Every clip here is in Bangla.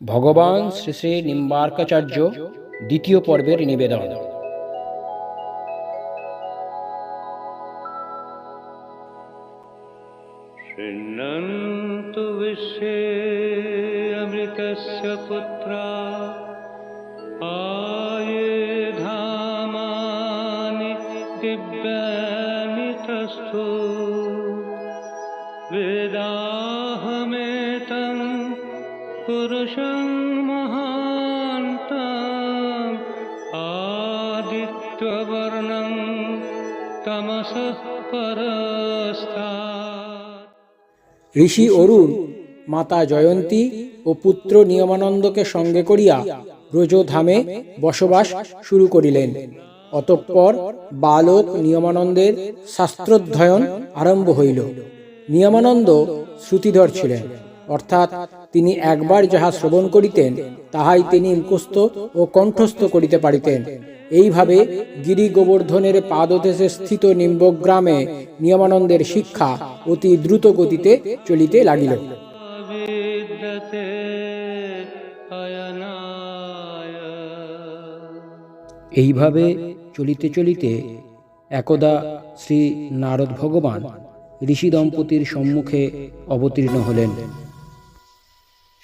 ভগবান শ্রী শ্রী নিম্বার্কাচার্য দ্বিতীয় পর্বের নিবেদন। পুরুষং তমস ঋষি অরুণ মাতা জয়ন্তী ও পুত্র নিয়মানন্দকে সঙ্গে করিয়া ব্রজধামে বসবাস শুরু করিলেন। অতঃপর বালক নিয়মানন্দের শাস্ত্রোধ্যয়ন আরম্ভ হইল। নিয়মানন্দ শ্রুতিধর ছিলেন। অর্থাৎ তিনি একবার যাহা শ্রবণ করিতেন, তাহাই তিনি মুখস্থ ও কণ্ঠস্থ করিতে পারিতেন। এইভাবে গিরি গোবর্ধনের পাদদেশে স্থিত নিম্বগ্রামে নিয়মানন্দের শিক্ষা অতি দ্রুত গতিতে চলিতে লাগিল। এইভাবে চলিতে চলিতে একদা শ্রী নারদ ভগবান ঋষি দম্পতির সম্মুখে অবতীর্ণ হলেন।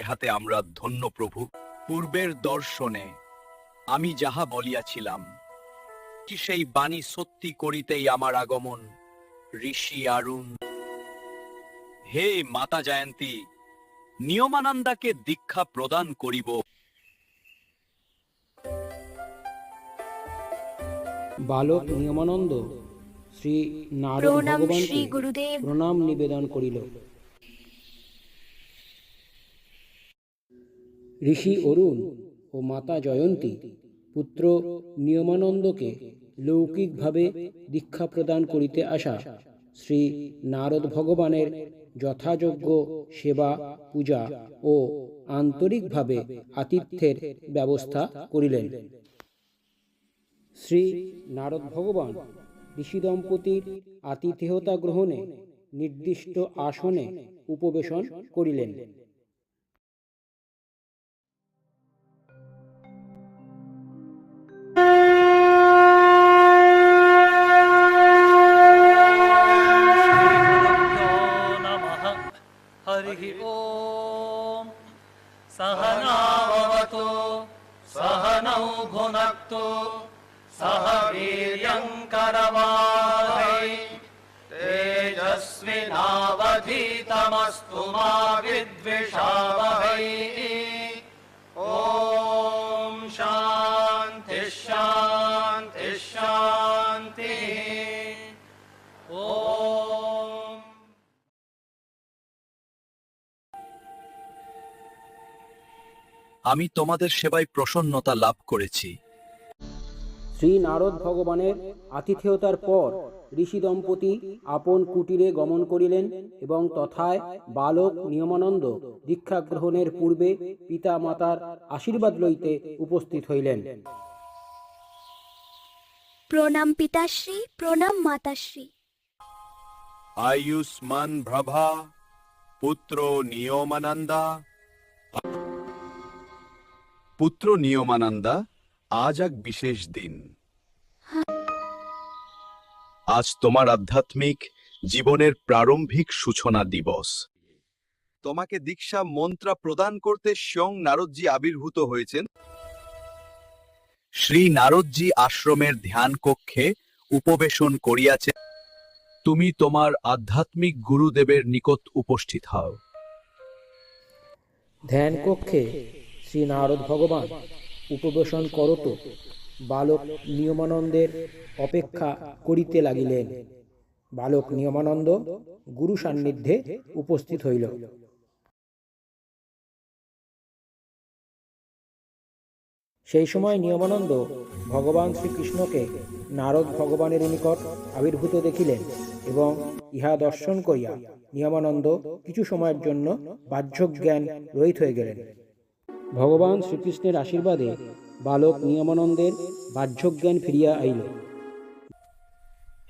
এহাতে আমরা ধন্য প্রভু। পূর্বের দর্শনে আমি যাহা বলিয়াছিলাম কি সেই বাণী সত্যি করিতেই আমার আগমন ঋষি আরুণ। হে মাতা জয়ন্তী নিয়মানন্দাকে দীক্ষা প্রদান করিব। বালক নিয়মানন্দ শ্রী নারদ প্রণাম শ্রী গুরুদেব। প্রণাম নিবেদন করিল। ঋষি অরুণ ও মাতা জয়ন্তী পুত্র নিয়মানন্দকে লৌকিকভাবে দীক্ষা প্রদান করিতে আসা শ্রী নারদ ভগবানের যথাযোগ্য সেবা, পূজা ও আন্তরিকভাবে আতিথ্যের ব্যবস্থা করিলেন। শ্রী নারদ ভগবান ঋষি দম্পতির আতিথেয়তা গ্রহণে নির্দিষ্ট আসনে উপবেশন করিলেন। वीर्यङ्करवाहै तेजस्विनावधीतमस्तु मा विद्विषावहै ॐ शान्तिः शान्तिः शान्तिः ॐ আমি তোমাদের সেবায় প্রসন্নতা লাভ করেছি শ্রী নারদ ভগবানের আতিথেয়তার পর ঋষি দম্পতি আপন কুটিরে গমন করিলেন এবং তথায় বালক নিয়মানন্দ দীক্ষা গ্রহণের পূর্বে পিতা মাতার আশীর্বাদ লইতে উপস্থিত হইলেন। প্রণাম পিতাশ্রী প্রণাম মাতাশ্রী। আয়ুষ্মান ভ্রভা পুত্র নিয়মানন্দা। পুত্র নিয়মানন্দা আজ এক বিশেষ দিন। আজ তোমার আধ্যাত্মিক জীবনের প্রারম্ভিক সূচনা দিবস। তোমাকে দীক্ষা মন্ত্রা প্রদান করতে স্বয়ং নারদজি আবির্ভূত হয়েছেন। শ্রী নারদজি আশ্রমের ধ্যান কক্ষে উপবেশন করিয়াছে। তুমি তোমার আধ্যাত্মিক গুরুদেবের নিকট উপস্থিত হও। ধ্যান কক্ষে শ্রী নারদ ভগবান উপবেশন করত বালক নিয়মানন্দের অপেক্ষা করিতে লাগিলেন। বালক নিয়মানন্দ গুরু সান্নিধ্যে উপস্থিত হইল। সেই সময় নিয়মানন্দ ভগবান শ্রীকৃষ্ণকে নারদ ভগবানের নিকট আবির্ভূত দেখিলেন এবং ইহা দর্শন করিয়া নিয়মানন্দ কিছু সময়ের জন্য বাহ্য জ্ঞান রহিত হয়ে গেলেন। ভগবান শ্রীকৃষ্ণের আশীর্বাদে বালক নিয়মানন্দের বাহ্য জ্ঞান ফিরিয়া আইল।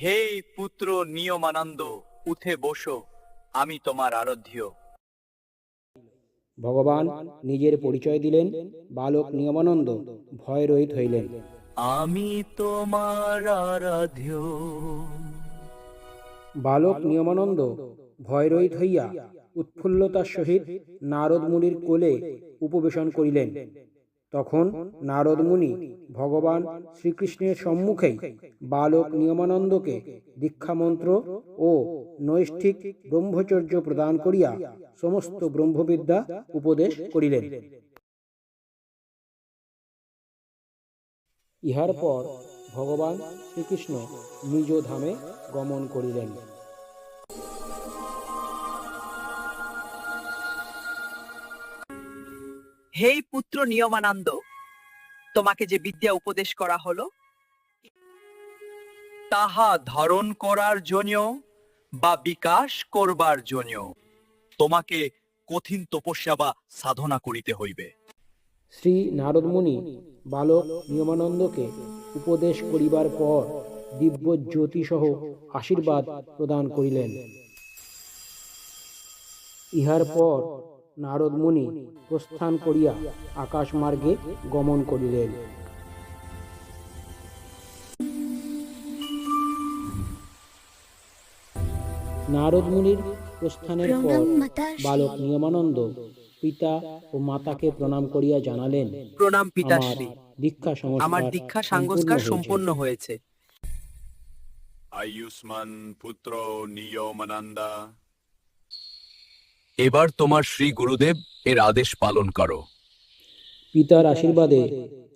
হে পুত্র নিয়মানন্দ উঠে বসো আমি তোমার আরাধ্য ভগবান নিজের পরিচয় দিলেন বালক নিয়মানন্দ ভয় রহিত হইলেন। আমি তোমার আরাধ্য বালক নিয়মানন্দ ভয়রহিত হইয়া উৎফুল্লতার সহিত নারদ মুনির কোলে উপবেশন করিলেন। তখন নারদ মুনি ভগবান শ্রীকৃষ্ণের সম্মুখেই বালক নিয়মানন্দকে দীক্ষামন্ত্র ও নৈষ্ঠিক ব্রহ্মচর্য প্রদান করিয়া সমস্ত ব্রহ্মবিদ্যা উপদেশ করিলেন। ইহার পর ভগবান শ্রীকৃষ্ণ নিজ ধামে গমন করিলেন। হে পুত্র নিয়মানন্দ, তোমাকে যে বিদ্যা উপদেশ করা হলো, তাহা ধারণ করার জন্য বা বিকাশ করবার জন্য তোমাকে কঠিন তপস্যা বা সাধনা করিতে হইবে। শ্রী নারদ মুনি বালক নিয়মানন্দকে উপদেশ করিবার পর দিব্য জ্যোতি সহ আশীর্বাদ প্রদান করিলেন। ইহার পর নারদ মুনি প্রস্থান করিয়া আকাশ মার্গে গমন করিলেন। নারদ মুনির প্রস্থানের পর বালক নিয়মানন্দ পিতা ও মাতাকে প্রণাম করিয়া জানালেন প্রণাম পিতাশ্রী দীক্ষা আমার দীক্ষা সাংস্কার সম্পন্ন হয়েছে। আয়ুষ্মান পুত্র নিয়মানন্দা এবার তোমার শ্রী গুরুদেব এর আদেশ পালন করো। পিতার আশীর্বাদে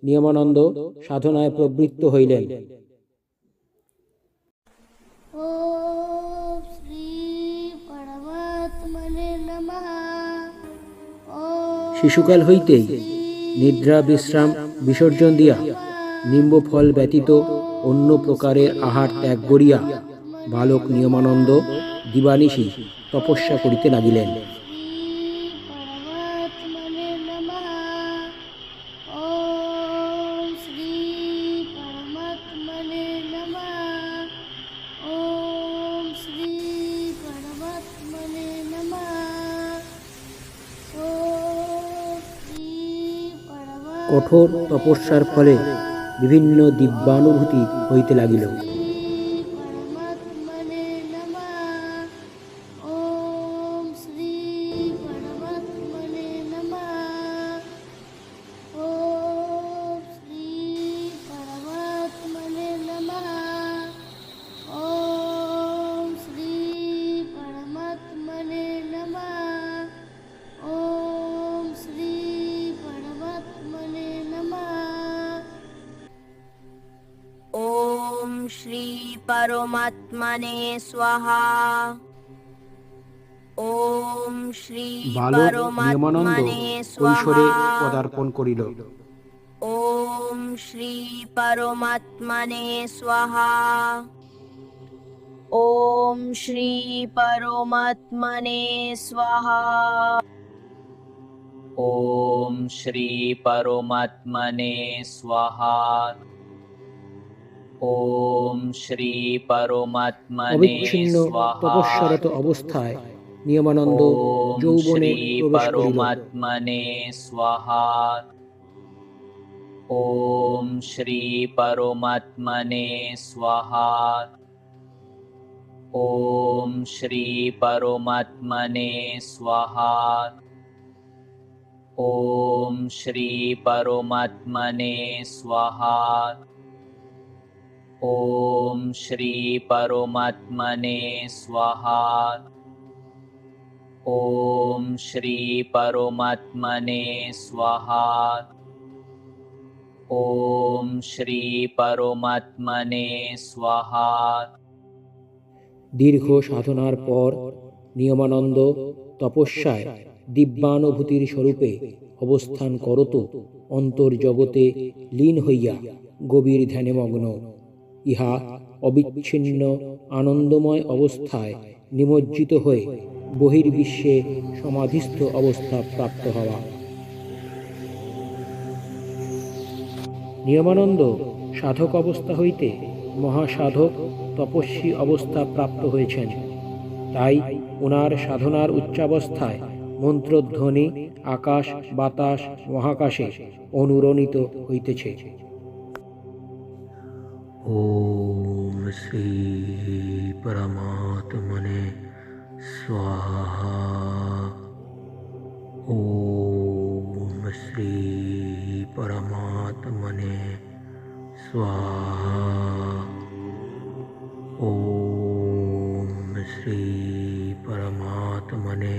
নিয়মানন্দ সাধনায় প্রবৃত্ত হইলেন। শিশুকাল হইতেই নিদ্রা বিশ্রাম বিসর্জন দিয়া নিম্ব ফল ব্যতীত অন্য প্রকারের আহার ত্যাগ করিয়া বালক নিয়মানন্দ দিবানিশি তপস্যা করিতে লাগিলেন। কঠোর তপস্যার ফলে বিভিন্ন দিব্যানুভূতি হইতে লাগিল। ॐ श्री परमात्मने स्वाहा ॐ श्री বালক নিয়মানন্দ परमात्मने কৈশোরে स्वाहा পদার্পণ করিল ॐ श्री परमात्मने स्वाहा ॐ श्री परमात्मने स्वाहा ॐ श्री परमात्मने स्वाहा ॐ श्री परमात्मने অবিচ্ছিন্ন स्वाहा তপস্যারত অবস্থায় নিয়মানন্দ ॐ যৌবনে श्री প্রবেশ করিল परमात्मने स्वाहा ॐ श्री परमात्मने स्वाहा ॐ श्री परमात्मने स्वाहा ॐ श्री परमात्मने स्वाहा ॐ श्री परमात्मने स्वाहा ॐ श्री परमात्मने स्वाहा ॐ श्री परमात्मने स्वाहा দীর্ঘ সাধনার পর নিয়মানন্দ তপস্যায় দিব্যানুভূতির স্বরূপে অবস্থান করত অন্তর্জগতে লীন হইয়া গভীর ধ্যানে মগ্ন ইহা অবিচ্ছিন্ন আনন্দময় অবস্থায় নিমজ্জিত হয়ে বহির্বিশ্বে সমাধিস্থ অবস্থা প্রাপ্ত হওয়া। নিয়মানন্দ সাধক অবস্থা হইতে মহাসাধক তপস্বী অবস্থা প্রাপ্ত হয়েছেন। তাই ওনার সাধনার উচ্চাবস্থায় মন্ত্রধ্বনি, আকাশ, বাতাস, মহাকাশে অনুরণিত হইতেছে। ماتمنے سوا پرمات پرمات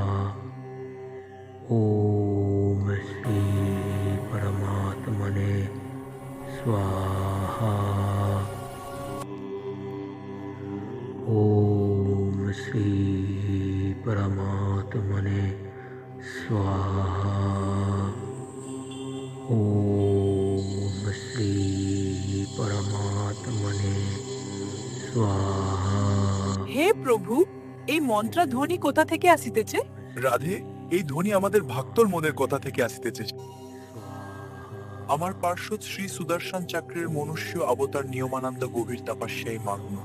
ओम श्री परमात्मने स्वाहा ओम श्री परमात्मने स्वाहा ओम श्री परमात्मने स्वाहा হে প্রভু এই মন্ত্রধ্বনি কোথা থেকে আসিতেছে রাধে এই ধ্বনি আমাদের ভক্তর মনের কথা থেকে আসিতেছে। আমার পার্শ্বদ শ্রী সুদর্শন চক্রের মনুষ্য অবতার নিয়মানন্দ গভীর তপস্যায় মগ্ন।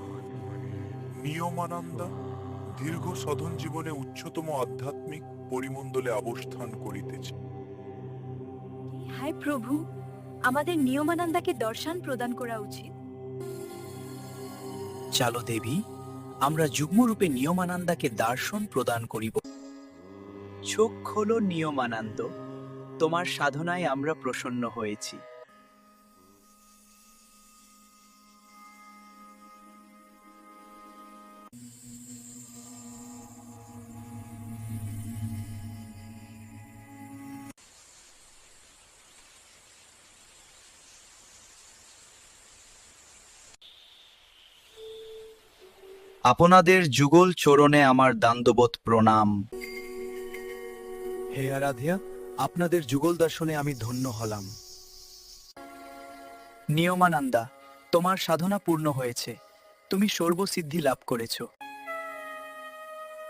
নিয়মানন্দ দীর্ঘ সাধন জীবনে উচ্চতম আধ্যাত্মিক পরিমণ্ডলে অবস্থান করিতেছে। হায় প্রভু আমাদের নিয়মানন্দাকে দর্শন প্রদান করা উচিত। চালো দেবী আমরা যুগ্মরূপে নিয়মানন্দাকে দর্শন প্রদান করিব। চোখ হল নিয়মানন্দ তোমার সাধনায় আমরা প্রসন্ন হয়েছি। আপনাদের যুগল চরণে আমার দান্দবত প্রণাম। হে আরাধ্যা আপনাদের যুগল দর্শনে আমি ধন্য হলাম। নিয়মানন্দা তোমার সাধনা পূর্ণ হয়েছে। তুমি সর্বসিদ্ধি লাভ করেছ।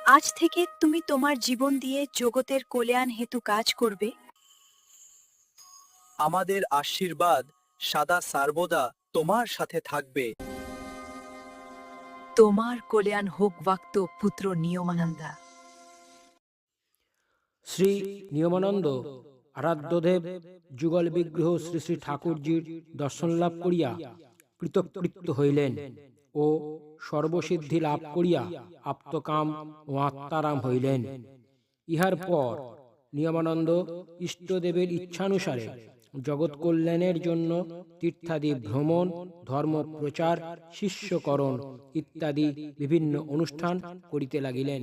আজ থেকে তুমি তোমার জীবন দিয়ে জগতের কল্যাণ হেতু কাজ করবে? আমাদের আশীর্বাদ সাদা সর্বদা তোমার সাথে থাকবে। তোমার কল্যাণ হোক বাক্ত পুত্র নিয়মানন্দা। শ্রী নিয়মানন্দ আরাধ্যদেব যুগল বিগ্রহ শ্রী শ্রী ঠাকুরজির দর্শন লাভ করিয়া পৃতকৃত্য হইলেন ও সর্বসিদ্ধি লাভ করিয়া আপ্তকাম ও আত্মারাম হইলেন। ইহার পর নিয়মানন্দ ইষ্টদেবের ইচ্ছানুসারে জগৎ কল্যাণের জন্য তীর্থাদি ভ্রমণ, ধর্ম প্রচার, শিষ্যকরণ ইত্যাদি বিভিন্ন অনুষ্ঠান করিতে লাগিলেন।